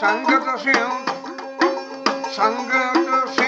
ਸੰਗਤ ਸਿੰਘ ਸੰਗਤ Singh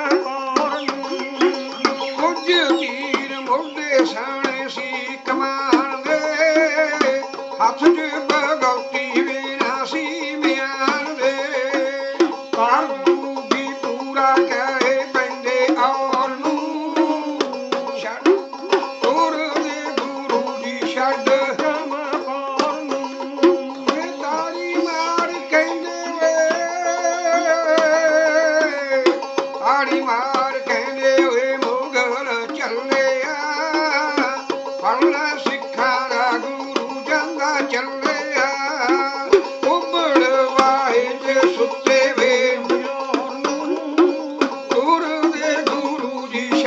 to do, go.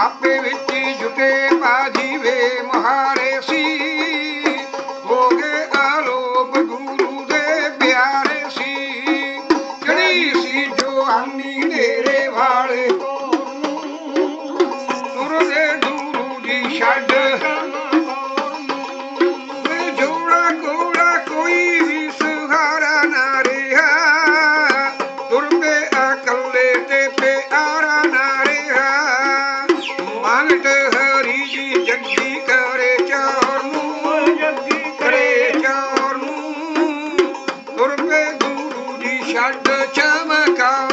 आपे वित्ती झुके ਪ੍ਰਗਟ ਹਰੀ ਜੀ ਜੱਗੀ ਕਰੇ ਚਾਰ ਨੂੰ ਜੱਗੀ ਕਰੇ ਚਾਰ ਨੂੰ ਗੁਰੂ ਜੀ ਛੱਡ ਚਮਕਾ